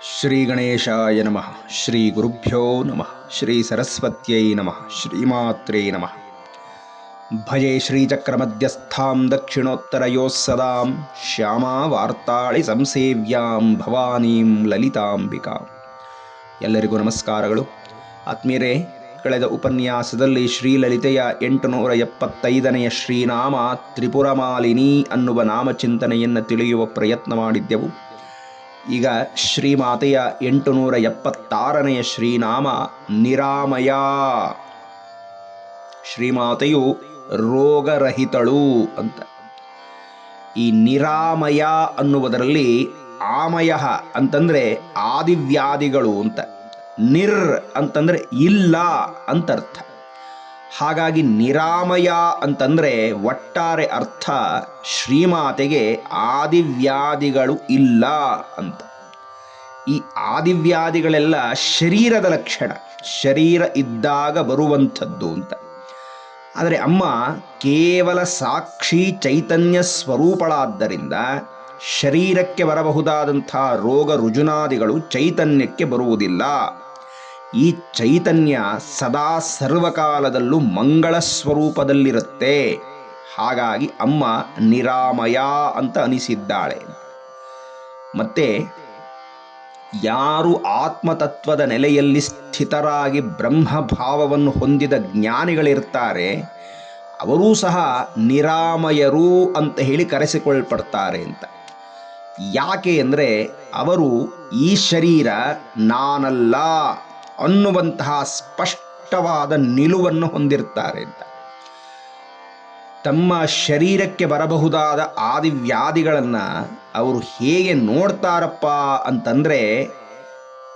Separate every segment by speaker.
Speaker 1: ಶ್ರೀ ಗಣೇಶಾಯ ನಮಃ ಶ್ರೀ ಗುರುಭ್ಯೋ ನಮಃ ಶ್ರೀ ಸರಸ್ವತ್ಯೈ ನಮಃ ಶ್ರೀಮಾತ್ರೇ ನಮಃ ಭಜೆ ಶ್ರೀಚಕ್ರಮಧ್ಯಸ್ಥಾಂ ದಕ್ಷಿಣೋತ್ತರಯೋಃ ಸದಾಂ ಶ್ಯಾಮಾ ವಾರ್ತಾಳಿ ಸಂಸೇವ್ಯಾಂ ಭವಾನೀಂ ಲಲಿತಾಂಬಿಕಾ ಎಲ್ಲರಿಗೂ ನಮಸ್ಕಾರಗಳು. ಆತ್ಮೀಯರೇ, ಕಳೆದ ಉಪನ್ಯಾಸದಲ್ಲಿ ಶ್ರೀಲಲಿತೆಯ ಎಂಟುನೂರ ಎಪ್ಪತ್ತೈದನೆಯ ಶ್ರೀನಾಮ ತ್ರಿಪುರಮಾಲಿನಿ ಅನ್ನುವ ನಾಮಚಿಂತನೆಯನ್ನು ತಿಳಿಯುವ ಪ್ರಯತ್ನ ಮಾಡಿದ್ದೆವು. ಈಗ ಶ್ರೀಮಾತೆಯ ಎಂಟುನೂರ ಎಪ್ಪತ್ತಾರನೆಯ ಶ್ರೀನಾಮ ನಿರಾಮಯ. ಶ್ರೀಮಾತೆಯು ರೋಗರಹಿತಳು ಅಂತ. ಈ ನಿರಾಮಯ ಅನ್ನುವುದರಲ್ಲಿ ಆಮಯ ಅಂತಂದ್ರೆ ಆದಿವ್ಯಾಧಿಗಳು ಅಂತ. ನಿರ್ ಅಂತಂದ್ರೆ ಇಲ್ಲ ಅಂತರ್ಥ. ಹಾಗಾಗಿ ನಿರಾಮಯ ಅಂತಂದ್ರೆ ಒಟ್ಟಾರೆ ಅರ್ಥ ಶ್ರೀಮಾತೆಗೆ ಆದಿವ್ಯಾಧಿಗಳು ಇಲ್ಲ ಅಂತ. ಈ ಆದಿವ್ಯಾಧಿಗಳೆಲ್ಲ ಶರೀರದ ಲಕ್ಷಣ, ಶರೀರ ಇದ್ದಾಗ ಬರುವಂಥದ್ದು ಅಂತ. ಆದರೆ ಅಮ್ಮ ಕೇವಲ ಸಾಕ್ಷಿ ಚೈತನ್ಯ ಸ್ವರೂಪಳಾದ್ದರಿಂದ ಶರೀರಕ್ಕೆ ಬರಬಹುದಾದಂಥ ರೋಗ ರುಜುನಾದಿಗಳು ಚೈತನ್ಯಕ್ಕೆ ಬರುವುದಿಲ್ಲ. ಈ ಚೈತನ್ಯ ಸದಾ ಸರ್ವಕಾಲದಲ್ಲೂ ಮಂಗಳ ಸ್ವರೂಪದಲ್ಲಿರುತ್ತೆ. ಹಾಗಾಗಿ ಅಮ್ಮ ನಿರಾಮಯ ಅಂತ ಅನಿಸಿದ್ದಾಳೆ. ಮತ್ತೆ ಯಾರು ಆತ್ಮತತ್ವದ ನೆಲೆಯಲ್ಲಿ ಸ್ಥಿತರಾಗಿ ಬ್ರಹ್ಮಭಾವವನ್ನು ಹೊಂದಿದ ಜ್ಞಾನಿಗಳಿರ್ತಾರೆ, ಅವರೂ ಸಹ ನಿರಾಮಯರು ಅಂತ ಹೇಳಿ ಕರೆಸಿಕೊಳ್ಪಡ್ತಾರೆ ಅಂತ. ಯಾಕೆ ಅಂದರೆ ಅವರು ಈ ಶರೀರ ನಾನಲ್ಲ. ಅನ್ನುವಂತಹ ಸ್ಪಷ್ಟವಾದ ನಿಲುವನ್ನು ಹೊಂದಿರ್ತಾರೆ ಅಂತ. ತಮ್ಮ ಶರೀರಕ್ಕೆ ಬರಬಹುದಾದ ಆದಿವ್ಯಾಧಿಗಳನ್ನು ಅವರು ಹೇಗೆ ನೋಡ್ತಾರಪ್ಪ ಅಂತಂದರೆ,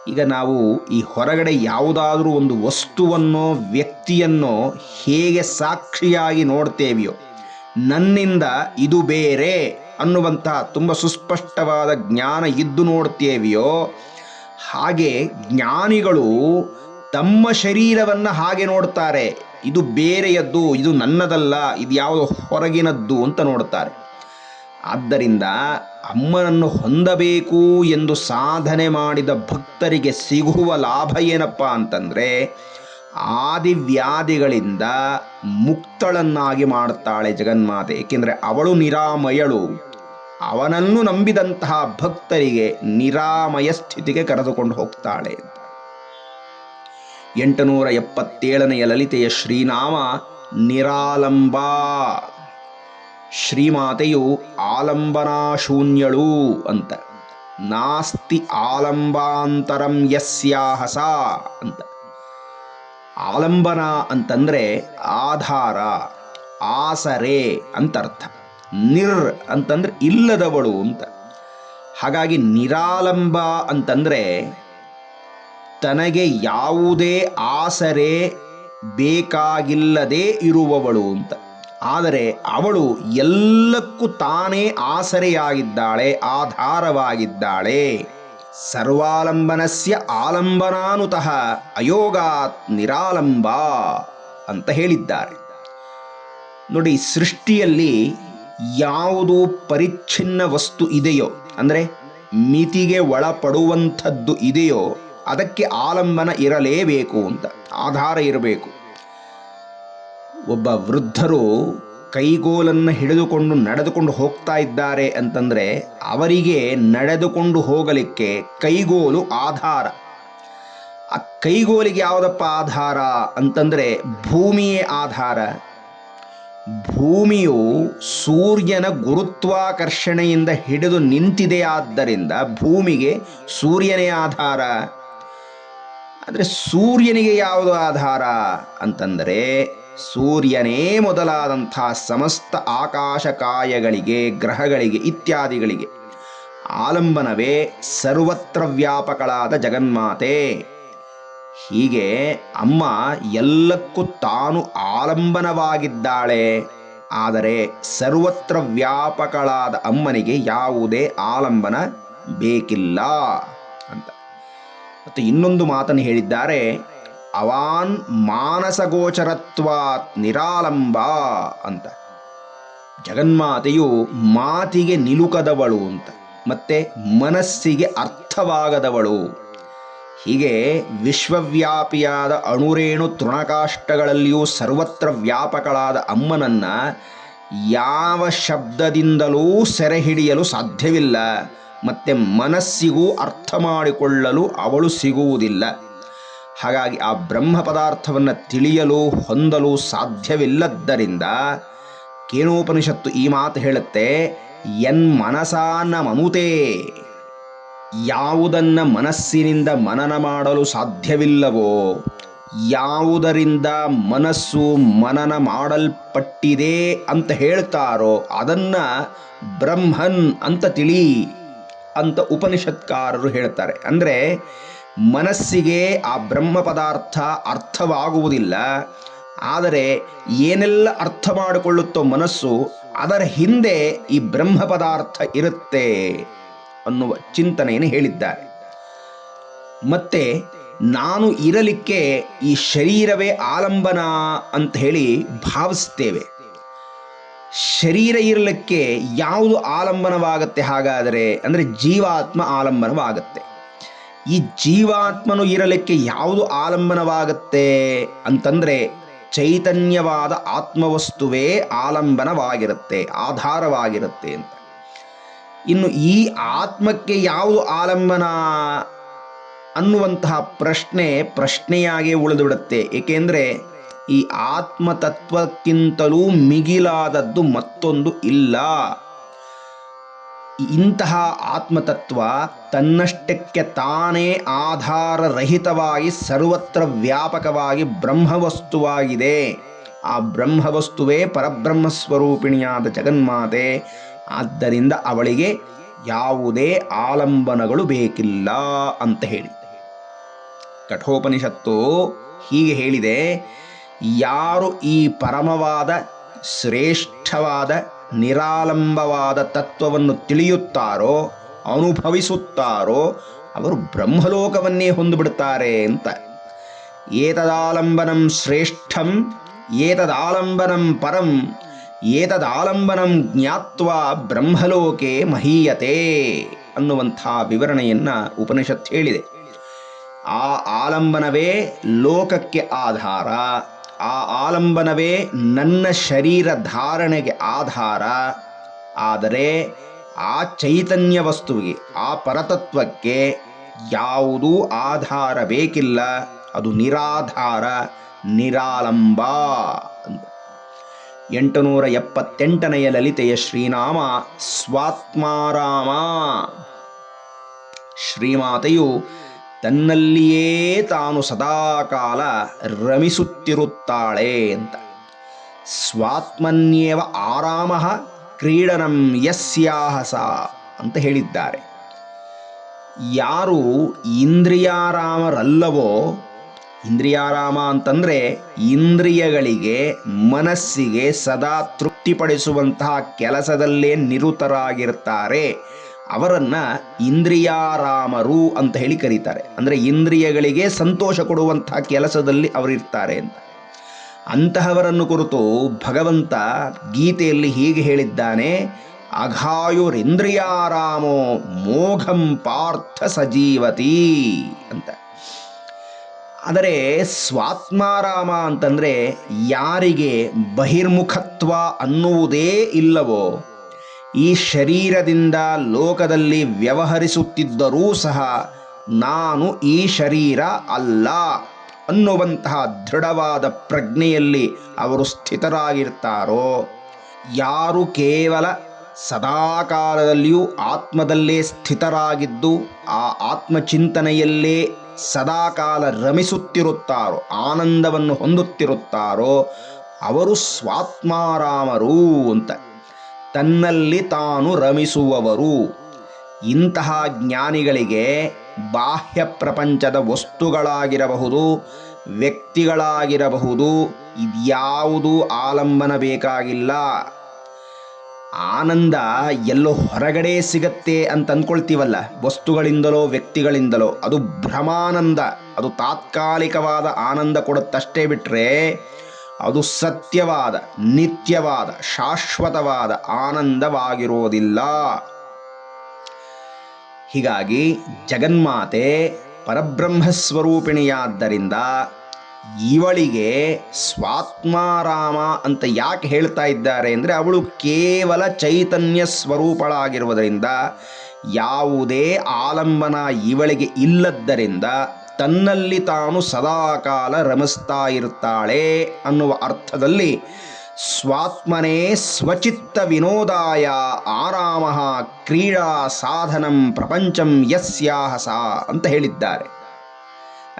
Speaker 1: ಈಗ ನಾವು ಈ ಹೊರಗಡೆ ಯಾವುದಾದ್ರೂ ಒಂದು ವಸ್ತುವನ್ನೋ ವ್ಯಕ್ತಿಯನ್ನೋ ಹೇಗೆ ಸಾಕ್ಷಿಯಾಗಿ ನೋಡ್ತೇವೆಯೋ, ನನ್ನಿಂದ ಇದು ಬೇರೆ ಅನ್ನುವಂತಹ ತುಂಬ ಸುಸ್ಪಷ್ಟವಾದ ಜ್ಞಾನ ಇದ್ದು ನೋಡ್ತೇವೆಯೋ ಹಾಗೆ ಜ್ಞಾನಿಗಳು ತಮ್ಮ ಶರೀರವನ್ನು ಹಾಗೆ ನೋಡ್ತಾರೆ. ಇದು ಬೇರೆಯದ್ದು, ಇದು ನನ್ನದಲ್ಲ, ಇದು ಯಾವುದೋ ಹೊರಗಿನದ್ದು ಅಂತ ನೋಡ್ತಾರೆ. ಆದ್ದರಿಂದ ಅಮ್ಮನನ್ನು ಹೊಂದಬೇಕು ಎಂದು ಸಾಧನೆ ಮಾಡಿದ ಭಕ್ತರಿಗೆ ಸಿಗುವ ಲಾಭ ಏನಪ್ಪ ಅಂತಂದರೆ, ಆದಿವ್ಯಾಧಿಗಳಿಂದ ಮುಕ್ತಳನ್ನಾಗಿ ಮಾಡ್ತಾಳೆ ಜಗನ್ಮಾತೆ. ಏಕೆಂದರೆ ಅವಳು ನಿರಾಮಯಳು. ಅವನನ್ನು ನಂಬಿದಂತಹ ಭಕ್ತರಿಗೆ ನಿರಾಮಯ ಸ್ಥಿತಿಗೆ ಕರೆದುಕೊಂಡು ಹೋಗ್ತಾಳೆ ಎಂಟುನೂರ ಎಪ್ಪತ್ತೇಳನೆಯ ಲಲಿತೆಯ ಶ್ರೀನಾಮ ನಿರಾಲಂಬ. ಶ್ರೀಮಾತೆಯು ಆಲಂಬನಾಶೂನ್ಯಳು ಅಂತ. ನಾಸ್ತಿ ಆಲಂಬಾಂತರಂ ಯಸ್ಯಾಹಸ ಅಂತ. ಆಲಂಬನ ಅಂತಂದ್ರೆ ಆಧಾರ, ಆಸರೆ ಅಂತರ್ಥ. ನಿರ್ ಅಂತಂದ್ರೆ ಇಲ್ಲದವಳು ಅಂತ. ಹಾಗಾಗಿ ನಿರಾಲಂಬ ಅಂತಂದ್ರೆ ತನಗೆ ಯಾವುದೇ ಆಸರೆ ಬೇಕಾಗಿಲ್ಲದೆ ಇರುವವಳು ಅಂತ. ಆದರೆ ಅವಳು ಎಲ್ಲಕ್ಕೂ ತಾನೇ ಆಸರೆಯಾಗಿದ್ದಾಳೆ, ಆಧಾರವಾಗಿದ್ದಾಳೆ. ಸರ್ವಾಲಂಬನಸ್ಯ ಆಲಂಬನಾನುತಃ ಅಯೋಗಾತ್ ನಿರಾಲಂಬ ಅಂತ ಹೇಳಿದ್ದಾರೆ. ನೋಡಿ, ಸೃಷ್ಟಿಯಲ್ಲಿ ಯಾವುದು ಪರಿಚ್ಛಿನ್ನ ವಸ್ತು ಇದೆಯೋ, ಅಂದರೆ ಮಿತಿಗೆ ಒಳಪಡುವಂಥದ್ದು ಇದೆಯೋ, ಅದಕ್ಕೆ ಆಲಂಬನ ಇರಲೇಬೇಕು ಅಂತ, ಆಧಾರ ಇರಬೇಕು. ಒಬ್ಬ ವೃದ್ಧರು ಕೈಗೋಲನ್ನು ಹಿಡಿದುಕೊಂಡು ನಡೆದುಕೊಂಡು ಹೋಗ್ತಾ ಇದ್ದಾರೆ ಅಂತಂದರೆ ಅವರಿಗೆ ನಡೆದುಕೊಂಡು ಹೋಗಲಿಕ್ಕೆ ಕೈಗೋಲು ಆಧಾರ. ಆ ಕೈಗೋಲಿಗೆ ಯಾವುದಪ್ಪ ಆಧಾರ ಅಂತಂದರೆ ಭೂಮಿಯೇ ಆಧಾರ. ಭೂಮಿಯು ಸೂರ್ಯನ ಗುರುತ್ವಾಕರ್ಷಣೆಯಿಂದ ಹಿಡಿದು ನಿಂತಿದೆಯಾದ್ದರಿಂದ ಭೂಮಿಗೆ ಸೂರ್ಯನೇ ಆಧಾರ. ಆದರೆ ಸೂರ್ಯನಿಗೆ ಯಾವುದು ಆಧಾರ? ಅಂತಂದರೆ ಸೂರ್ಯನೇ ಮೊದಲಾದಂಥ ಸಮಸ್ತ ಆಕಾಶಕಾಯಗಳಿಗೆ ಗ್ರಹಗಳಿಗೆ ಇತ್ಯಾದಿಗಳಿಗೆ ಆಲಂಬನವೇ ಸರ್ವತ್ರ ವ್ಯಾಪಕಳಾದ ಜಗನ್ಮಾತೆ. ಹೀಗೆ ಅಮ್ಮ ಎಲ್ಲಕ್ಕೂ ತಾನು ಆಲಂಬನವಾಗಿದ್ದಾಳೆ. ಆದರೆ ಸರ್ವತ್ರ ವ್ಯಾಪಕಳಾದ ಅಮ್ಮನಿಗೆ ಯಾವುದೇ ಆಲಂಬನ ಬೇಕಿಲ್ಲ ಅಂತ. ಮತ್ತು ಇನ್ನೊಂದು ಮಾತನ್ನು ಹೇಳಿದ್ದಾರೆ. ಅವಾನ್ ಮಾನಸಗೋಚರತ್ವಾತ್ ನಿರಾಲಂಬ ಅಂತ. ಜಗನ್ಮಾತೆಯು ಮಾತಿಗೆ ನಿಲುಕದವಳು ಅಂತ. ಮತ್ತೆ ಮನಸ್ಸಿಗೆ ಅರ್ಥವಾಗದವಳು. ಹೀಗೆ ವಿಶ್ವವ್ಯಾಪಿಯಾದ ಅಣುರೇಣು ತೃಣಕಾಷ್ಟಗಳಲ್ಲಿಯೂ ಸರ್ವತ್ರ ವ್ಯಾಪಕಳಾದ ಅಮ್ಮನನ್ನ ಯಾವ ಶಬ್ದದಿಂದಲೂ ಸೆರೆ ಹಿಡಿಯಲು ಸಾಧ್ಯವಿಲ್ಲ. ಮತ್ತು ಮನಸ್ಸಿಗೂ ಅರ್ಥ ಮಾಡಿಕೊಳ್ಳಲು ಅವಳು ಸಿಗುವುದಿಲ್ಲ. ಹಾಗಾಗಿ ಆ ಬ್ರಹ್ಮ ಪದಾರ್ಥವನ್ನು ತಿಳಿಯಲು ಹೊಂದಲು ಸಾಧ್ಯವಿಲ್ಲದ್ದರಿಂದ ಕೇನೋಪನಿಷತ್ತು ಈ ಮಾತು ಹೇಳುತ್ತೆ, ಎನ್ ಮನಸಾನ ಮನುತೇ ಯಾವುದನ್ನ ಮನಸ್ಸಿನಿಂದ ಮನನ ಮಾಡಲು ಸಾಧ್ಯವಿಲ್ಲವೋ, ಯಾವುದರಿಂದ ಮನಸ್ಸು ಮನನ ಮಾಡಲ್ಪಟ್ಟಿದೆ ಅಂತ ಹೇಳ್ತಾರೋ ಅದನ್ನ ಬ್ರಹ್ಮನ್ ಅಂತ ತಿಳಿ ಅಂತ ಉಪನಿಷತ್ಕಾರರು ಹೇಳ್ತಾರೆ. ಅಂದರೆ ಮನಸ್ಸಿಗೆ ಆ ಬ್ರಹ್ಮ ಪದಾರ್ಥ ಅರ್ಥವಾಗುವುದಿಲ್ಲ, ಆದರೆ ಏನೆಲ್ಲ ಅರ್ಥ ಮಾಡಿಕೊಳ್ಳುತ್ತೋ ಮನಸ್ಸು ಅದರ ಹಿಂದೆ ಈ ಬ್ರಹ್ಮ ಪದಾರ್ಥ ಇರುತ್ತೆ. ಅನ್ನುವ ಚಿಂತನೆಯನ್ನು ಹೇಳಿದ್ದಾರೆ. ಮತ್ತೆ ನಾನು ಇರಲಿಕ್ಕೆ ಈ ಶರೀರವೇ ಆಲಂಬನ ಅಂತ ಹೇಳಿ ಭಾವಿಸ್ತೇವೆ ಶರೀರ ಇರಲಿಕ್ಕೆ ಯಾವುದು ಆಲಂಬನವಾಗತ್ತೆ? ಹಾಗಾದರೆ ಅಂದರೆ ಜೀವಾತ್ಮ ಆಲಂಬನವಾಗತ್ತೆ. ಈ ಜೀವಾತ್ಮನು ಇರಲಿಕ್ಕೆ ಯಾವುದು ಆಲಂಬನವಾಗತ್ತೆ ಅಂತಂದರೆ ಚೈತನ್ಯವಾದ ಆತ್ಮವಸ್ತುವೇ ಆಲಂಬನವಾಗಿರುತ್ತೆ, ಆಧಾರವಾಗಿರುತ್ತೆ ಅಂತ. ಇನ್ನು ಈ ಆತ್ಮಕ್ಕೆ ಯಾವುದು ಆಲಂಬನ ಅನ್ನುವಂತಹ ಪ್ರಶ್ನೆ ಪ್ರಶ್ನೆಯಾಗೇ ಉಳಿದುಬಿಡುತ್ತೆ. ಏಕೆಂದರೆ ಈ ಆತ್ಮತತ್ವಕ್ಕಿಂತಲೂ ಮಿಗಿಲಾದದ್ದು ಮತ್ತೊಂದು ಇಲ್ಲ. ಇಂತಹ ಆತ್ಮತತ್ವ ತನ್ನಷ್ಟಕ್ಕೆ ತಾನೇ ಆಧಾರರಹಿತವಾಗಿ ಸರ್ವತ್ರ ವ್ಯಾಪಕವಾಗಿ ಬ್ರಹ್ಮವಸ್ತುವಾಗಿದೆ. ಆ ಬ್ರಹ್ಮವಸ್ತುವೇ ಪರಬ್ರಹ್ಮ ಸ್ವರೂಪಿಣಿಯಾದ ಜಗನ್ಮಾತೆ ಆದ್ದರಿಂದ ಅವಳಿಗೆ ಯಾವುದೇ ಆಲಂಬನಗಳು ಬೇಕಿಲ್ಲ ಅಂತ ಹೇಳಿ. ಕಠೋಪನಿಷತ್ತು ಹೀಗೆ ಹೇಳಿದೆ, ಯಾರು ಈ ಪರಮವಾದ, ಶ್ರೇಷ್ಠವಾದ, ನಿರಾಲಂಬವಾದ ತತ್ವವನ್ನು ತಿಳಿಯುತ್ತಾರೋ, ಅನುಭವಿಸುತ್ತಾರೋ, ಅವರು ಬ್ರಹ್ಮಲೋಕವನ್ನೇ ಹೊಂದುಬಿಡುತ್ತಾರೆ ಅಂತ. ಏತದಾಲಂಬನಂ ಶ್ರೇಷ್ಠಂ, ಏತದಾಲಂಬನಂ ಪರಂ ಏತದಾಲಂಬನಂ ಜ್ಞಾತ್ವ ಬ್ರಹ್ಮಲೋಕೆ ಮಹೀಯತೆ ಅನ್ನುವಂಥ ವಿವರಣೆಯನ್ನು ಉಪನಿಷತ್ ಹೇಳಿದೆ. ಆ ಆಲಂಬನವೇ ಲೋಕಕ್ಕೆ ಆಧಾರ, ಆ ಆಲಂಬನವೇ ನನ್ನ ಶರೀರ ಧಾರಣೆಗೆ ಆಧಾರ, ಆದರೆ ಆ ಚೈತನ್ಯ ವಸ್ತುವಿಗೆ, ಆ ಪರತತ್ವಕ್ಕೆ ಯಾವುದೂ ಆಧಾರ ಬೇಕಿಲ್ಲ ಅದು ನಿರಾಧಾರ, ನಿರಾಲಂಬ ಅಂತ. ಎಂಟುನೂರ ಎಪ್ಪತ್ತೆಂಟನೆಯ ಲಲಿತೆಯ ಶ್ರೀನಾಮ ಸ್ವಾತ್ಮಾರಾಮ. ಶ್ರೀಮಾತೆಯು ತನ್ನಲ್ಲಿಯೇ ತಾನು ಸದಾಕಾಲ ರಮಿಸುತ್ತಿರುತ್ತಾಳೆ ಅಂತ. ಸ್ವಾತ್ಮನ್ಯೇವ ಆರಾಮ ಕ್ರೀಡನಂ ಯಸ್ಯಾಹಸ ಅಂತ ಹೇಳಿದ್ದಾರೆ. ಯಾರು ಇಂದ್ರಿಯಾರಾಮರಲ್ಲವೋ ಇಂದ್ರಿಯಾರಾಮ ಅಂತಂದರೆ ಇಂದ್ರಿಯಗಳಿಗೆ ಮನಸ್ಸಿಗೆ ಸದಾ ತೃಪ್ತಿಪಡಿಸುವಂತಹ ಕೆಲಸದಲ್ಲೇ ನಿರುತರಾಗಿರ್ತಾರೆ. ಅವರನ್ನ ಇಂದ್ರಿಯಾರಾಮರು ಅಂತ ಹೇಳಿ ಕರೀತಾರೆ. ಅಂದರೆ ಇಂದ್ರಿಯಗಳಿಗೆ ಸಂತೋಷ ಕೊಡುವಂತಹ ಕೆಲಸದಲ್ಲಿ ಅವರಿರ್ತಾರೆ ಅಂತ. ಅಂತಹವರನ್ನು ಕುರಿತು ಭಗವಂತ ಗೀತೆಯಲ್ಲಿ ಹೀಗೆ ಹೇಳಿದ್ದಾನೆ, ಅಘಾಯುರಿಂದ್ರಿಯಾರಾಮೋ ಮೋಘಂ ಪಾರ್ಥ ಸಜೀವತಿ ಅಂತ. ಆದರೆ ಸ್ವಾತ್ಮಾರಾಮ ಅಂತಂದರೆ ಯಾರಿಗೆ ಬಹಿರ್ಮುಖತ್ವ ಅನ್ನುವುದೇ ಇಲ್ಲವೋ, ಈ ಶರೀರದಿಂದ ಲೋಕದಲ್ಲಿ ವ್ಯವಹರಿಸುತ್ತಿದ್ದರೂ ಸಹ ನಾನು ಈ ಶರೀರ ಅಲ್ಲ ಅನ್ನುವಂತಹ ದೃಢವಾದ ಪ್ರಜ್ಞೆಯಲ್ಲಿ ಅವರು ಸ್ಥಿತರಾಗಿರ್ತಾರೋ, ಯಾರು ಕೇವಲ ಸದಾಕಾಲದಲ್ಲಿಯೂ ಆತ್ಮದಲ್ಲೇ ಸ್ಥಿತರಾಗಿದ್ದು ಆ ಆತ್ಮಚಿಂತನೆಯಲ್ಲೇ ಸದಾಕಾಲ ರಮಿಸುತ್ತಿರುತ್ತಾರೋ, ಆನಂದವನ್ನು ಹೊಂದುತ್ತಿರುತ್ತಾರೋ, ಅವರು ಸ್ವಾತ್ಮಾರಾಮರು ಅಂತ. ತನ್ನಲ್ಲಿ ತಾನು ರಮಿಸುವವರು. ಇಂತಹ ಜ್ಞಾನಿಗಳಿಗೆ ಬಾಹ್ಯ ಪ್ರಪಂಚದ ವಸ್ತುಗಳಾಗಿರಬಹುದು, ವ್ಯಕ್ತಿಗಳಾಗಿರಬಹುದು, ಇದ್ಯಾವುದೂ ಆಲಂಬನ ಬೇಕಾಗಿಲ್ಲ. ಆನಂದ ಎಲ್ಲೋ ಹೊರಗಡೆ ಸಿಗತ್ತೆ ಅಂತ ಅಂದ್ಕೊಳ್ತೀವಲ್ಲ ವಸ್ತುಗಳಿಂದಲೋ, ವ್ಯಕ್ತಿಗಳಿಂದಲೋ, ಅದು ಭ್ರಮಾನಂದ, ಅದು ತಾತ್ಕಾಲಿಕವಾದ ಆನಂದ ಕೊಡುತ್ತಷ್ಟೇ ಬಿಟ್ಟರೆ ಅದು ಸತ್ಯವಾದ, ನಿತ್ಯವಾದ, ಶಾಶ್ವತವಾದ ಆನಂದವಾಗಿರೋದಿಲ್ಲ. ಹೀಗಾಗಿ ಜಗನ್ಮಾತೆ ಪರಬ್ರಹ್ಮ ಸ್ವರೂಪಿಣಿಯಾದ್ದರಿಂದ ಇವಳಿಗೆ ಸ್ವಾತ್ಮಾರಾಮ ಅಂತ ಯಾಕೆ ಹೇಳ್ತಾ ಇದ್ದಾರೆ ಅಂದರೆ ಅವಳು ಕೇವಲ ಚೈತನ್ಯ ಸ್ವರೂಪಳಾಗಿರುವುದರಿಂದ, ಯಾವುದೇ ಆಲಂಬನ ಇವಳಿಗೆ ಇಲ್ಲದ್ದರಿಂದ ತನ್ನಲ್ಲಿ ತಾನು ಸದಾಕಾಲ ರಮಿಸ್ತಾ ಇರ್ತಾಳೆ ಅನ್ನುವ ಅರ್ಥದಲ್ಲಿ ಸ್ವಾತ್ಮನೇ ಸ್ವಚಿತ್ತ ವಿನೋದಾಯ ಆರಾಮ ಕ್ರೀಡಾ ಸಾಧನಂ ಪ್ರಪಂಚಂ ಯಸ್ಯಾಹಸ ಅಂತ ಹೇಳಿದ್ದಾರೆ.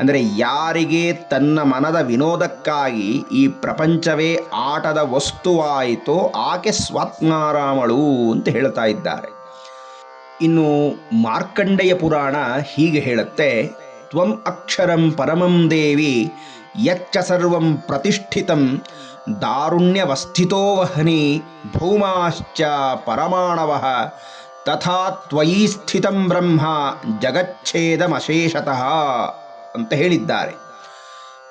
Speaker 1: ಅಂದರೆ ಯಾರಿಗೆ ತನ್ನ ಮನದ ವಿನೋದಕ್ಕಾಗಿ ಈ ಪ್ರಪಂಚವೇ ಆಟದ ವಸ್ತುವಾಯಿತೋ ಆಕೆ ಸ್ವಾತ್ಮಾರಾಮಳು ಅಂತ ಹೇಳ್ತಾ ಇದ್ದಾರೆ. ಇನ್ನು ಮಾರ್ಕಂಡೆಯ ಪುರಾಣ ಹೀಗೆ ಹೇಳುತ್ತೆ, ತ್ವಂ ಅಕ್ಷರಂ ಪರಮಂ ದೇವಿ ಯಚ್ಚ ಸರ್ವಂ ಪ್ರತಿಷ್ಠಿತಂ ದಾರುಣ್ಯವಸ್ಥಿತೋ ವಹನಿ ಭೂಮಾಶ್ಚ ಪರಮಾಣವ ತಥಾ ತ್ವಯಿ ಸ್ಥಿತಂ ಬ್ರಹ್ಮ ಜಗಚ್ಛೇದಮಶೇಷತಃ. ಅಂತ ಹೇಳಿದ್ದಾರೆ.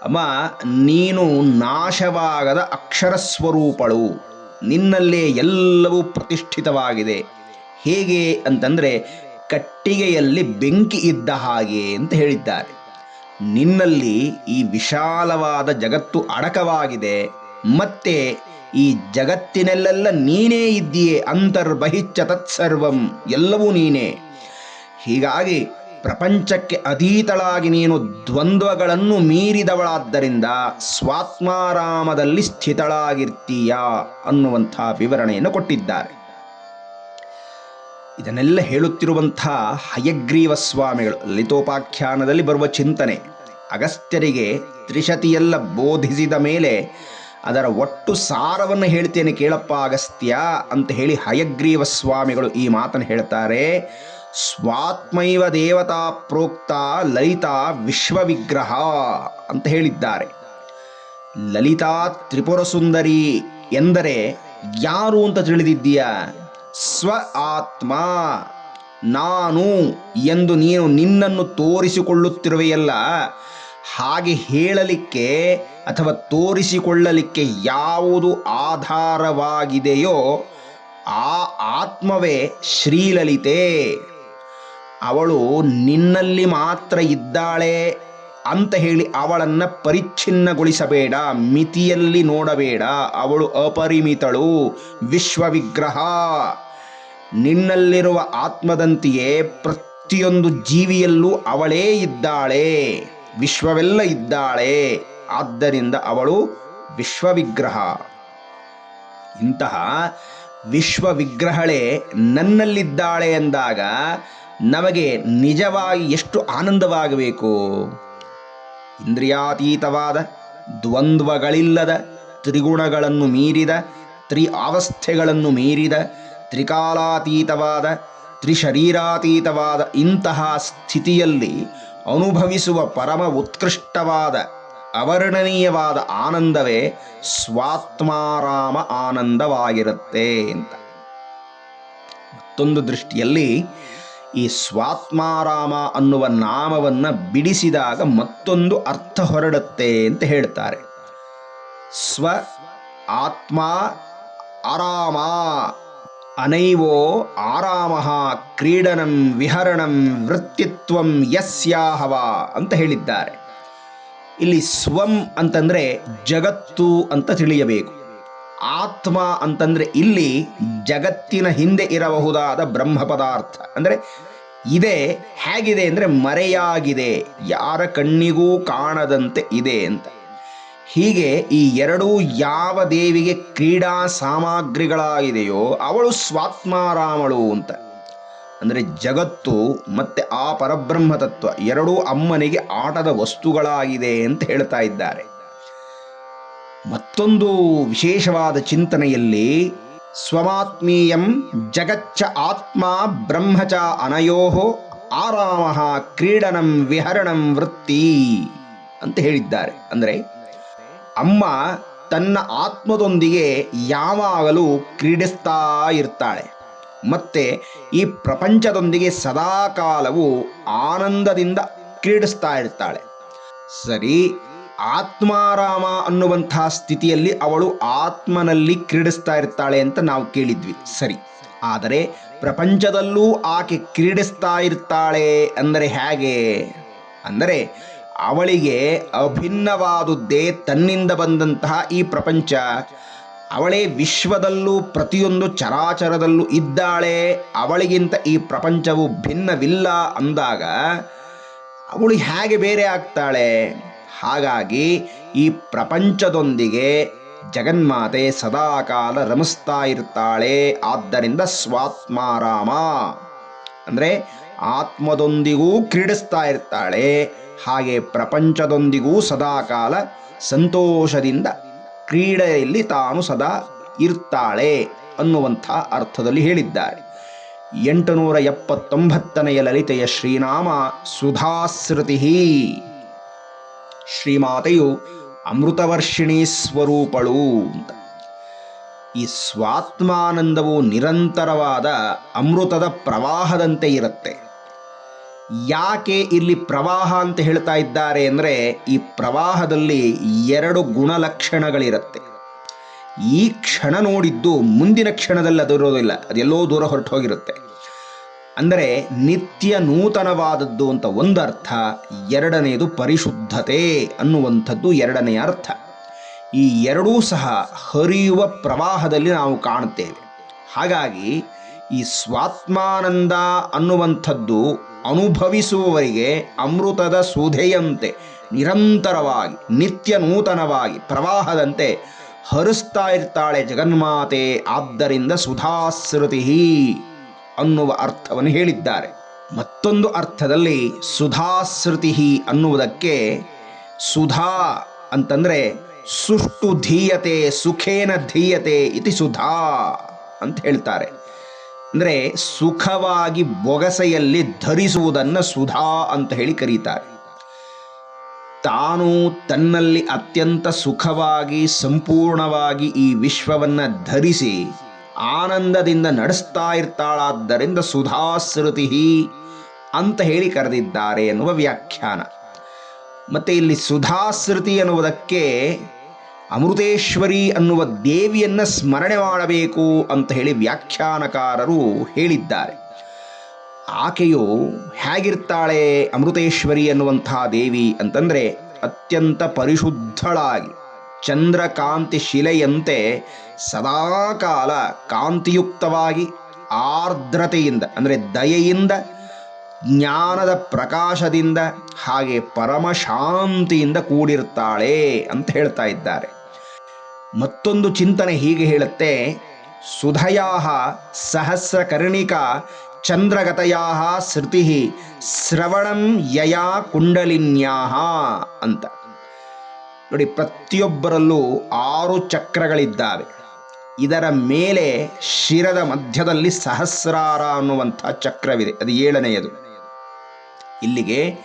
Speaker 1: ಅಮ್ಮ, ನೀನು ನಾಶವಾಗದ ಅಕ್ಷರ ಸ್ವರೂಪಳು, ನಿನ್ನಲ್ಲೇ ಎಲ್ಲವೂ ಪ್ರತಿಷ್ಠಿತವಾಗಿದೆ. ಹೇಗೆ ಅಂತಂದರೆ, ಕಟ್ಟಿಗೆಯಲ್ಲಿ ಬೆಂಕಿ ಇದ್ದ ಹಾಗೆ ಅಂತ ಹೇಳಿದ್ದಾರೆ. ನಿನ್ನಲ್ಲಿ ಈ ವಿಶಾಲವಾದ ಜಗತ್ತು ಅಡಕವಾಗಿದೆ. ಮತ್ತೆ ಈ ಜಗತ್ತಿನಲ್ಲೆಲ್ಲ ನೀನೇ ಇದ್ದೀಯೇ ಅಂತರ್ಬಹಿಚ್ಚ ತತ್ಸರ್ವಂ ಎಲ್ಲವೂ ನೀನೇ. ಹೀಗಾಗಿ ಪ್ರಪಂಚಕ್ಕೆ ಅತೀತಳಾಗಿ ನೀನು ದ್ವಂದ್ವಗಳನ್ನು ಮೀರಿದವಳಾದ್ದರಿಂದ ಸ್ವಾತ್ಮಾರಾಮದಲ್ಲಿ ಸ್ಥಿತಳಾಗಿರ್ತೀಯ ಅನ್ನುವಂಥ ವಿವರಣೆಯನ್ನು ಕೊಟ್ಟಿದ್ದಾರೆ. ಇದನ್ನೆಲ್ಲ ಹೇಳುತ್ತಿರುವಂಥ ಹಯಗ್ರೀವ ಸ್ವಾಮಿಗಳು, ಲಲಿತೋಪಾಖ್ಯಾನದಲ್ಲಿ ಬರುವ ಚಿಂತನೆ, ಅಗಸ್ತ್ಯರಿಗೆ ತ್ರಿಶತಿಯೆಲ್ಲ ಬೋಧಿಸಿದ ಮೇಲೆ ಅದರ ಒಟ್ಟು ಸಾರವನ್ನು ಹೇಳ್ತೇನೆ ಕೇಳಪ್ಪ ಅಗಸ್ತ್ಯ ಅಂತ ಹೇಳಿ ಹಯಗ್ರೀವ ಸ್ವಾಮಿಗಳು ಈ ಮಾತನ್ನು ಹೇಳ್ತಾರೆ. ಸ್ವಾತ್ಮೈವ ದೇವತಾ ಪ್ರೋಕ್ತ ಲಲಿತಾ ವಿಶ್ವವಿಗ್ರಹ ಅಂತ ಹೇಳಿದ್ದಾರೆ. ಲಲಿತಾ ತ್ರಿಪುರ ಸುಂದರಿ ಎಂದರೆ ಯಾರು ಅಂತ ತಿಳಿದಿದ್ದೀಯ? ಸ್ವ ಆತ್ಮ. ನಾನು ಎಂದು ನೀನು ನಿನ್ನನ್ನು ತೋರಿಸಿಕೊಳ್ಳುತ್ತಿರುವೆಯಲ್ಲ. ಹಾಗೆ ಹೇಳಲಿಕ್ಕೆ ಅಥವಾ ತೋರಿಸಿಕೊಳ್ಳಲಿಕ್ಕೆ ಯಾವುದು ಆಧಾರವಾಗಿದೆಯೋ ಆ ಆತ್ಮವೇ ಶ್ರೀಲಲಿತೆ. ಅವಳು ನಿನ್ನಲ್ಲಿ ಮಾತ್ರ ಇದ್ದಾಳೆ ಅಂತ ಹೇಳಿ ಅವಳನ್ನು ಪರಿಚ್ಛಿನ್ನಗೊಳಿಸಬೇಡ, ಮಿತಿಯಲ್ಲಿ ನೋಡಬೇಡ. ಅವಳು ಅಪರಿಮಿತಳು, ವಿಶ್ವವಿಗ್ರಹ. ನಿನ್ನಲ್ಲಿರುವ ಆತ್ಮದಂತೆಯೇ ಪ್ರತಿಯೊಂದು ಜೀವಿಯಲ್ಲೂ ಅವಳೇ ಇದ್ದಾಳೆ, ವಿಶ್ವವೆಲ್ಲ ಇದ್ದಾಳೆ. ಆದ್ದರಿಂದ ಅವಳು ವಿಶ್ವವಿಗ್ರಹ. ಇಂತಹ ವಿಶ್ವವಿಗ್ರಹಳೇ ನನ್ನಲ್ಲಿದ್ದಾಳೆ ಎಂದಾಗ ನಮಗೆ ನಿಜವಾಗಿ ಎಷ್ಟು ಆನಂದವಾಗಬೇಕು? ಇಂದ್ರಿಯಾತೀತವಾದ ದ್ವಂದ್ವಗಳಿಲ್ಲದ ತ್ರಿಗುಣಗಳನ್ನು ಮೀರಿದ ತ್ರಿ ಅವಸ್ಥೆಗಳನ್ನು ಮೀರಿದ, ತ್ರಿಕಾಲಾತೀತವಾದ, ತ್ರಿಶರೀರಾತೀತವಾದ ಇಂತಹ ಸ್ಥಿತಿಯಲ್ಲಿ ಅನುಭವಿಸುವ ಪರಮ ಉತ್ಕೃಷ್ಟವಾದ ಅವರ್ಣನೀಯವಾದ ಆನಂದವೇ ಸ್ವಾತ್ಮಾರಾಮ ಆನಂದವಾಗಿರುತ್ತೆ ಅಂತ. ಮತ್ತೊಂದು ದೃಷ್ಟಿಯಲ್ಲಿ ಈ ಸ್ವಾತ್ಮಾರಾಮ ಅನ್ನುವ ನಾಮವನ್ನು ಬಿಡಿಸಿದಾಗ ಮತ್ತೊಂದು ಅರ್ಥ ಹೊರಡುತ್ತೆ ಅಂತ ಹೇಳ್ತಾರೆ. ಸ್ವ ಆತ್ಮ ಆರಾಮ ಅನೈವೋ ಆರಾಮ ಕ್ರೀಡನಂ ವಿಹರಣಂ ವೃತ್ತಿತ್ವಂ ಯಸ್ಯಾಹವ ಅಂತ ಹೇಳಿದ್ದಾರೆ. ಇಲ್ಲಿ ಸ್ವಂ ಅಂತಂದ್ರೆ ಜಗತ್ತು ಅಂತ ತಿಳಿಯಬೇಕು. ಆತ್ಮ ಅಂತಂದ್ರೆ ಇಲ್ಲಿ ಜಗತ್ತಿನ ಹಿಂದೆ ಇರಬಹುದಾದ ಬ್ರಹ್ಮ ಪದಾರ್ಥ ಅಂದರೆ ಇದೆ, ಹೇಗಿದೆ ಅಂದರೆ ಮರೆಯಾಗಿದೆ, ಯಾರ ಕಣ್ಣಿಗೂ ಕಾಣದಂತೆ ಇದೆ ಅಂತ. ಹೀಗೆ ಈ ಎರಡೂ ಯಾವ ದೇವಿಗೆ ಕ್ರೀಡಾ ಸಾಮಗ್ರಿಗಳಾಗಿದೆಯೋ ಅವಳು ಸ್ವಾತ್ಮಾರಾಮಳು ಅಂತ. ಅಂದರೆ ಜಗತ್ತು ಮತ್ತು ಆ ಪರಬ್ರಹ್ಮ ತತ್ವ ಎರಡೂ ಅಮ್ಮನಿಗೆ ಆಟದ ವಸ್ತುಗಳಾಗಿದೆ ಅಂತ ಹೇಳ್ತಾ ಇದ್ದಾರೆ. ಮತ್ತೊಂದು ವಿಶೇಷವಾದ ಚಿಂತನೆಯಲ್ಲಿ ಸ್ವಮಾತ್ಮೀಯಂ ಜಗಚ್ಚ ಆತ್ಮ ಬ್ರಹ್ಮಚ ಅನಯೋ ಆರಾಮ ಕ್ರೀಡನಂ ವಿಹರಣಂ ವೃತ್ತಿ ಅಂತ ಹೇಳಿದ್ದಾರೆ. ಅಂದರೆ ಅಮ್ಮ ತನ್ನ ಆತ್ಮದೊಂದಿಗೆ ಯಾವಾಗಲೂ ಕ್ರೀಡಿಸ್ತಾ ಇರ್ತಾಳೆ. ಮತ್ತೆ ಈ ಪ್ರಪಂಚದೊಂದಿಗೆ ಸದಾಕಾಲವು ಆನಂದದಿಂದ ಕ್ರೀಡಿಸ್ತಾ ಇರ್ತಾಳೆ. ಸರಿ ಆತ್ಮಾರಾಮ ಅನ್ನುವಂತಹ ಸ್ಥಿತಿಯಲ್ಲಿ ಅವಳು ಆತ್ಮನಲ್ಲಿ ಕ್ರೀಡಿಸ್ತಾ ಇರ್ತಾಳೆ ಅಂತ ನಾವು ಕೇಳಿದ್ವಿ. ಸರಿ. ಆದರೆ ಪ್ರಪಂಚದಲ್ಲೂ ಆಕೆ ಕ್ರೀಡಿಸ್ತಾ ಇರ್ತಾಳೆ ಅಂದರೆ ಹೇಗೆ? ಅಂದರೆ ಅವಳಿಗೆ ಅಭಿನ್ನವಾದುದ್ದೇ ತನ್ನಿಂದ ಬಂದಂತಹ ಈ ಪ್ರಪಂಚ. ಅವಳೇ ವಿಶ್ವದಲ್ಲೂ ಪ್ರತಿಯೊಂದು ಚರಾಚರದಲ್ಲೂ ಇದ್ದಾಳೆ. ಅವಳಿಗಿಂತ ಈ ಪ್ರಪಂಚವು ಭಿನ್ನವಿಲ್ಲ ಅಂದಾಗ ಅವಳು ಹೇಗೆ ಬೇರೆ ಆಗ್ತಾಳೆ? ಹಾಗಾಗಿ ಈ ಪ್ರಪಂಚದೊಂದಿಗೆ ಜಗನ್ಮಾತೆ ಸದಾಕಾಲ ರಮಿಸ್ತಾ ಇರ್ತಾಳೆ. ಆದ್ದರಿಂದ ಸ್ವಾತ್ಮಾರಾಮ ಅಂದರೆ ಆತ್ಮದೊಂದಿಗೂ ಕ್ರೀಡಿಸ್ತಾ ಇರ್ತಾಳೆ. ಹಾಗೆ ಪ್ರಪಂಚದೊಂದಿಗೂ ಸದಾಕಾಲ ಸಂತೋಷದಿಂದ ಕ್ರೀಡೆಯಲ್ಲಿ ತಾನು ಸದಾ ಇರ್ತಾಳೆ ಅನ್ನುವಂಥ ಅರ್ಥದಲ್ಲಿ ಹೇಳಿದ್ದಾರೆ. ಎಂಟುನೂರ ಎಪ್ಪತ್ತೊಂಬತ್ತನೆಯ ಲಲಿತೆಯ ಶ್ರೀನಾಮ ಸುಧಾಸೃತಿ ಶ್ರೀಮಾತೆಯು ಅಮೃತವರ್ಷಿಣಿ ಸ್ವರೂಪಳು ಅಂತ. ಈ ಸ್ವಾತ್ಮಾನಂದವು ನಿರಂತರವಾದ ಅಮೃತದ ಪ್ರವಾಹದಂತೆ ಇರುತ್ತೆ. ಯಾಕೆ ಇಲ್ಲಿ ಪ್ರವಾಹ ಅಂತ ಹೇಳ್ತಾ ಇದ್ದಾರೆ ಅಂದರೆ ಈ ಪ್ರವಾಹದಲ್ಲಿ ಎರಡು ಗುಣಲಕ್ಷಣಗಳಿರುತ್ತೆ. ಈ ಕ್ಷಣ ನೋಡಿದ್ದು ಮುಂದಿನ ಕ್ಷಣದಲ್ಲಿ ಅದು ಇರೋದಿಲ್ಲ ಅದೆಲ್ಲೋ ದೂರ ಹೊರಟು ಹೋಗಿರುತ್ತೆ ಅಂದರೆ ನಿತ್ಯ ನೂತನವಾದದ್ದು ಅಂತ ಒಂದರ್ಥ, ಎರಡನೆಯದು ಪರಿಶುದ್ಧತೆ ಅನ್ನುವಂಥದ್ದು ಎರಡನೆಯ ಅರ್ಥ. ಈ ಎರಡೂ ಸಹ ಹರಿಯುವ ಪ್ರವಾಹದಲ್ಲಿ ನಾವು ಕಾಣುತ್ತೇವೆ. ಹಾಗಾಗಿ ಈ ಸ್ವಾತ್ಮಾನಂದ ಅನ್ನುವಂಥದ್ದು ಅನುಭವಿಸುವವರಿಗೆ ಅಮೃತದ ಸುಧೆಯಂತೆ, ನಿರಂತರವಾಗಿ, ನಿತ್ಯ ನೂತನವಾಗಿ, ಪ್ರವಾಹದಂತೆ ಹರಿಸ್ತಾ ಇರ್ತಾಳೆ ಜಗನ್ಮಾತೆ. ಆದ್ದರಿಂದ ಸುಧಾಸೃತಿ ಅನ್ನುವ ಅರ್ಥವನ್ನು ಹೇಳಿದ್ದಾರೆ. ಮತ್ತೊಂದು ಅರ್ಥದಲ್ಲಿ ಸುಧಾಸೃತಿ ಅನ್ನುವುದಕ್ಕೆ ಸುಧಾ ಅಂತಂದರೆ ಸುಷ್ಟು ಧೀಯತೆ ಸುಖೇನ ಧೀಯತೆ ಇತಿ ಸುಧಾ ಅಂತ ಹೇಳ್ತಾರೆ. ಅಂದರೆ ಸುಖವಾಗಿ ಬೊಗಸೆಯಲ್ಲಿ ಧರಿಸುವುದನ್ನು ಸುಧಾ ಅಂತ ಹೇಳಿ ಕರೀತಾರೆ. ತಾನು ತನ್ನಲ್ಲಿ ಅತ್ಯಂತ ಸುಖವಾಗಿ ಸಂಪೂರ್ಣವಾಗಿ ಈ ವಿಶ್ವವನ್ನು ಧರಿಸಿ ಆನಂದದಿಂದ ನಡೆಸ್ತಾ ಇರ್ತಾಳಾದ್ದರಿಂದ ಸುಧಾಸೃತಿ ಅಂತ ಹೇಳಿ ಕರೆದಿದ್ದಾರೆ ಎನ್ನುವ ವ್ಯಾಖ್ಯಾನ. ಮತ್ತು ಇಲ್ಲಿ ಸುಧಾಸೃತಿ ಅನ್ನುವುದಕ್ಕೆ ಅಮೃತೇಶ್ವರಿ ಅನ್ನುವ ದೇವಿಯನ್ನು ಸ್ಮರಣೆ ಮಾಡಬೇಕು ಅಂತ ಹೇಳಿ ವ್ಯಾಖ್ಯಾನಕಾರರು ಹೇಳಿದ್ದಾರೆ. ಆಕೆಯು ಹೇಗಿರ್ತಾಳೆ ಅಮೃತೇಶ್ವರಿ ಅನ್ನುವಂತಹ ದೇವಿ ಅಂತಂದರೆ ಅತ್ಯಂತ ಪರಿಶುದ್ಧಳಾಗಿ ಚಂದ್ರಕಾಂತಿ ಶಿಲೆಯಂತೆ ಸದಾಕಾಲ ಕಾಂತಿಯುಕ್ತವಾಗಿ ಆರ್ದ್ರತೆಯಿಂದ, ಅಂದರೆ ದಯೆಯಿಂದ, ಜ್ಞಾನದ ಪ್ರಕಾಶದಿಂದ, ಹಾಗೆ ಪರಮ ಶಾಂತಿಯಿಂದ ಕೂಡಿರ್ತಾಳೆ ಅಂತ ಹೇಳ್ತಾ ಇದ್ದಾರೆ. ಮತ್ತೊಂದು ಚಿಂತನೆ ಹೀಗೆ ಹೇಳುತ್ತೆ ಸುಧಯಾ ಸಹಸ್ರಕರ್ಣಿಕಾ ಚಂದ್ರಗತಯಾ ಶ್ರುತಿ ಶ್ರವಣಂ ಯಯಾ ಕುಂಡಲಿನ್ಯಾ ಅಂತ. ನೋಡಿ, ಪ್ರತಿಯೊಬ್ಬರಲ್ಲೂ ಆರು ಚಕ್ರಗಳಿದ್ದಾವೆ. ಇದರ ಮೇಲೆ ಶಿರದ ಮಧ್ಯದಲ್ಲಿ ಸಹಸ್ರಾರ ಅನ್ನುವಂಥ ಚಕ್ರವಿದೆ. ಅದು ಏಳನೆಯದು. ಇಲ್ಲಿಗೆ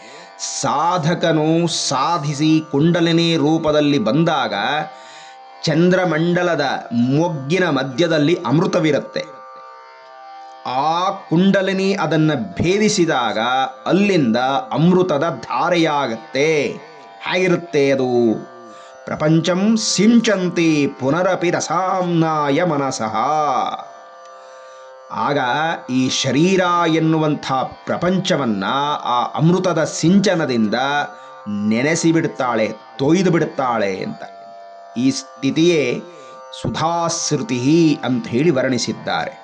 Speaker 1: ಸಾಧಕನು ಸಾಧಿಸಿ ಕುಂಡಲಿನಿ ರೂಪದಲ್ಲಿ ಬಂದಾಗ ಚಂದ್ರಮಂಡಲದ ಮೊಗ್ಗಿನ ಮಧ್ಯದಲ್ಲಿ ಅಮೃತವಿರುತ್ತೆ. ಆ ಕುಂಡಲಿನಿ ಅದನ್ನು ಭೇದಿಸಿದಾಗ ಅಲ್ಲಿಂದ ಅಮೃತದ ಧಾರೆಯಾಗತ್ತೆ. ಹೇಗಿರುತ್ತೆ ಅದು? ಪ್ರಪಂಚಂ ಸಿಂಚಂತಿ ಪುನರಪಿ ರಸಾಂನಾಯ ಮನಸಃ. ಆಗ ಈ ಶರೀರ ಎನ್ನುವಂಥ ಪ್ರಪಂಚವನ್ನ ಆ ಅಮೃತದ ಸಿಂಚನದಿಂದ ನೆನೆಸಿ ಬಿಡುತ್ತಾಳೆ ತೊಯ್ದು ಬಿಡುತ್ತಾಳೆ ಅಂತ. ಈ ಸ್ಥಿತಿಯೇ ಸುಧಾಶ್ರುತಿ ಅಂತ ಹೇಳಿ ವರ್ಣಿಸಿದ್ದಾರೆ.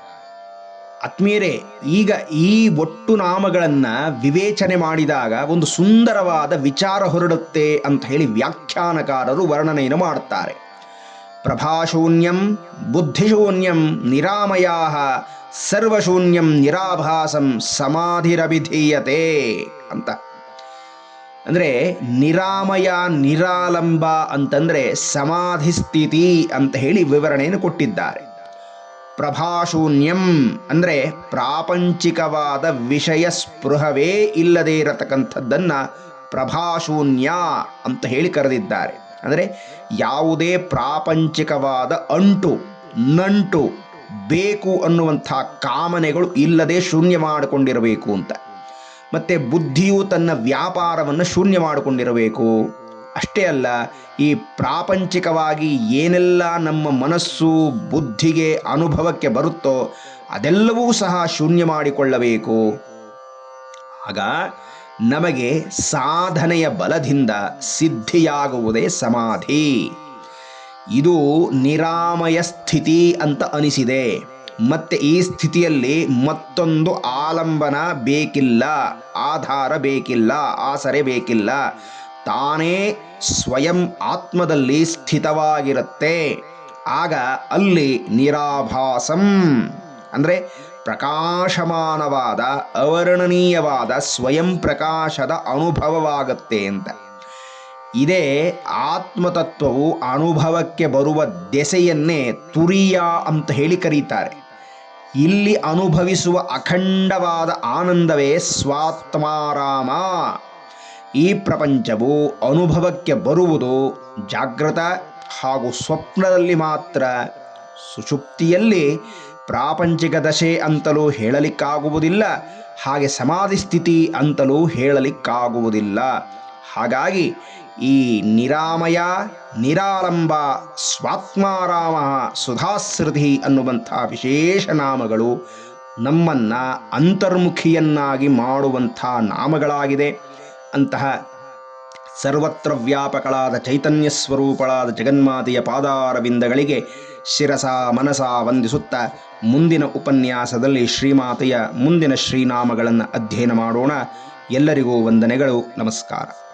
Speaker 1: ಆತ್ಮೀಯರೇ, ಈಗ ಈ ಒಟ್ಟು ನಾಮಗಳನ್ನು ವಿವೇಚನೆ ಮಾಡಿದಾಗ ಒಂದು ಸುಂದರವಾದ ವಿಚಾರ ಹೊರಡುತ್ತೆ ಅಂತ ಹೇಳಿ ವ್ಯಾಖ್ಯಾನಕಾರರು ವರ್ಣನೆಯನ್ನು ಮಾಡುತ್ತಾರೆ ಪ್ರಭಾಶೂನ್ಯಂ, ಬುದ್ಧಿಶೂನ್ಯಂ ನಿರಾಮಯಾ ಸರ್ವಶೂನ್ಯಂ, ನಿರಾಭಾಸಂ, ಸಮಾಧಿರಭಿಧೀಯತೆ ಅಂತ. ಅಂದರೆ ನಿರಾಮಯ, ನಿರಾಲಂಬ ಅಂತಂದರೆ ಸಮಾಧಿ ಸ್ಥಿತಿ ಅಂತ ಹೇಳಿ ವಿವರಣೆಯನ್ನು ಕೊಟ್ಟಿದ್ದಾರೆ. ಪ್ರಭಾಶೂನ್ಯಂ. ಅಂದರೆ ಪ್ರಾಪಂಚಿಕವಾದ ವಿಷಯ ಸ್ಪೃಹವೇ ಇಲ್ಲದೇ ಇರತಕ್ಕಂಥದ್ದನ್ನು ಪ್ರಭಾಶೂನ್ಯ ಅಂತ ಹೇಳಿ ಕರೆದಿದ್ದಾರೆ. ಅಂದರೆ ಯಾವುದೇ ಪ್ರಾಪಂಚಿಕವಾದ ಅಂಟು, ನಂಟು ಬೇಕು ಅನ್ನುವಂಥ ಕಾಮನೆಗಳು ಇಲ್ಲದೆ ಶೂನ್ಯ ಮಾಡಿಕೊಂಡಿರಬೇಕು ಅಂತ. ಮತ್ತು ಬುದ್ಧಿಯು ತನ್ನ ವ್ಯಾಪಾರವನ್ನು ಶೂನ್ಯ ಮಾಡಿಕೊಂಡಿರಬೇಕು. ಅಷ್ಟೇ ಅಲ್ಲ, ಈ ಪ್ರಾಪಂಚಿಕವಾಗಿ ಏನೆಲ್ಲ ನಮ್ಮ ಮನಸ್ಸು, ಬುದ್ಧಿಗೆ, ಅನುಭವಕ್ಕೆ ಬರುತ್ತೋ ಅದೆಲ್ಲವೂ ಸಹ ಶೂನ್ಯ ಮಾಡಿಕೊಳ್ಳಬೇಕು. ಆಗ ನಮಗೆ ಸಾಧನೆಯ ಬಲದಿಂದ ಸಿದ್ಧಿಯಾಗುವುದೇ ಸಮಾಧಿ. ಇದು ನಿರಾಮಯ ಸ್ಥಿತಿ ಅಂತ ಅನಿಸಿದೆ. ಮತ್ತೆ ಈ ಸ್ಥಿತಿಯಲ್ಲಿ ಮತ್ತೊಂದು ಆಲಂಬನ ಬೇಕಿಲ್ಲ, ಆಧಾರ ಬೇಕಿಲ್ಲ, ಆಸರೆ ಬೇಕಿಲ್ಲ ತಾನೇ ಸ್ವಯಂ ಆತ್ಮದಲ್ಲಿ ಸ್ಥಿತವಾಗಿರುತ್ತೆ. ಆಗ ಅಲ್ಲಿ ನಿರಾಭಾಸಂ. ಅಂದರೆ ಪ್ರಕಾಶಮಾನವಾದ, ಅವರ್ಣನೀಯವಾದ, ಸ್ವಯಂ ಪ್ರಕಾಶದ ಅನುಭವವಾಗುತ್ತೆ ಅಂತ. ಇದೇ ಆತ್ಮತತ್ವವು ಅನುಭವಕ್ಕೆ ಬರುವ ದೆಸೆಯನ್ನೇ ತುರಿಯ ಅಂತ ಹೇಳಿ ಕರೀತಾರೆ. ಇಲ್ಲಿ ಅನುಭವಿಸುವ ಅಖಂಡವಾದ ಆನಂದವೇ ಸ್ವಾತ್ಮಾರಾಮ. ಈ ಪ್ರಪಂಚವು ಅನುಭವಕ್ಕೆ ಬರುವುದು ಜಾಗೃತ ಹಾಗೂ ಸ್ವಪ್ನದಲ್ಲಿ ಮಾತ್ರ. ಸುಷುಪ್ತಿಯಲ್ಲಿ ಪ್ರಾಪಂಚಿಕ ದಶೆ ಅಂತಲೂ ಹೇಳಲಿಕ್ಕಾಗುವುದಿಲ್ಲ, ಹಾಗೆ ಸಮಾಧಿ ಸ್ಥಿತಿ ಅಂತಲೂ ಹೇಳಲಿಕ್ಕಾಗುವುದಿಲ್ಲ. ಹಾಗಾಗಿ ಈ ನಿರಾಮಯ, ನಿರಾಲಂಬ, ಸ್ವಾತ್ಮಾರಾಮ ಸುಧಾಸೃತಿ ಅನ್ನುವಂಥ ವಿಶೇಷ ನಾಮಗಳು ನಮ್ಮನ್ನು ಅಂತರ್ಮುಖಿಯನ್ನಾಗಿ ಮಾಡುವಂಥ ನಾಮಗಳಾಗಿದೆ. ಅಂತಹ ಸರ್ವತ್ರ ವ್ಯಾಪಕಳಾದ ಚೈತನ್ಯ ಸ್ವರೂಪಳಾದ ಜಗನ್ಮಾತೆಯ ಪಾದಾರವಿಂದಗಳಿಗೆ ಶಿರಸ ಮನಸ ವಂದಿಸುತ್ತ ಮುಂದಿನ ಉಪನ್ಯಾಸದಲ್ಲಿ ಶ್ರೀಮಾತೆಯ ಮುಂದಿನ ಶ್ರೀನಾಮಗಳನ್ನು ಅಧ್ಯಯನ ಮಾಡೋಣ. ಎಲ್ಲರಿಗೂ ವಂದನೆಗಳು. ನಮಸ್ಕಾರ.